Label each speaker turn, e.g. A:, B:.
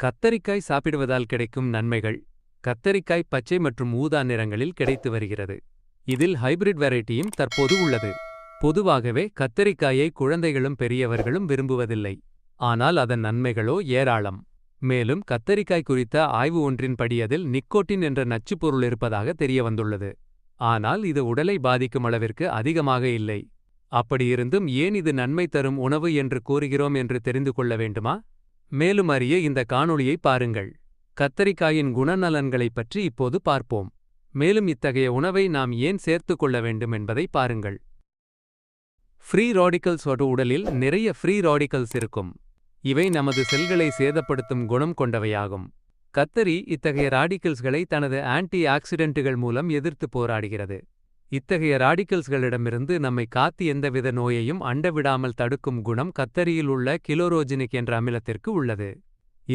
A: கத்தரிக்காய் சாப்பிடுவதால் கிடைக்கும் நன்மைகள் கத்தரிக்காய் பச்சை மற்றும் ஊதா நிறங்களில் கிடைத்து வருகிறது. இதில் ஹைபிரிட் வெரைட்டியும் தற்போது உள்ளது. பொதுவாகவே கத்தரிக்காயை குழந்தைகளும் பெரியவர்களும் விரும்புவதில்லை. ஆனால் அதன் நன்மைகளோ ஏராளம். மேலும் கத்தரிக்காய் குறித்த ஆய்வு ஒன்றின்படி அதில் நிக்கோட்டின் என்ற நச்சுப் பொருள் இருப்பதாக தெரியவந்துள்ளது. ஆனால் இது உடலை பாதிக்கும் அளவிற்கு அதிகமாக இல்லை. அப்படியிருந்தும் ஏன் இது நன்மை தரும் உணவு என்று கூறுகிறோம் என்று தெரிந்து கொள்ள வேண்டுமா? மேலும் அறிய இந்த காணொளியை பாருங்கள். கத்தரிக்காயின் குணநலன்களைப் பற்றி இப்போது பார்ப்போம். மேலும் இத்தகைய உணவை நாம் ஏன் சேர்த்துக் கொள்ள வேண்டும் என்பதை பாருங்கள். ஃப்ரீ ராடிக்கல்ஸ் உடலில் நிறைய ஃப்ரீ ராடிக்கல்ஸ் இருக்கும். இவை நமது செல்களை சேதப்படுத்தும் குணம் கொண்டவையாகும். கத்தரி இத்தகைய ராடிக்கல்ஸ்களை தனது ஆன்டி ஆக்சிடென்ட்டுகள் மூலம் எதிர்த்து போராடுகிறது. இத்தகைய ராடிக்கல்ஸ்களிடமிருந்து நம்மை காத்து எந்தவித நோயையும் அண்டவிடாமல் தடுக்கும் குணம் கத்தரியில் உள்ள கிலோரோஜினிக் என்ற அமிலத்திற்கு உள்ளது.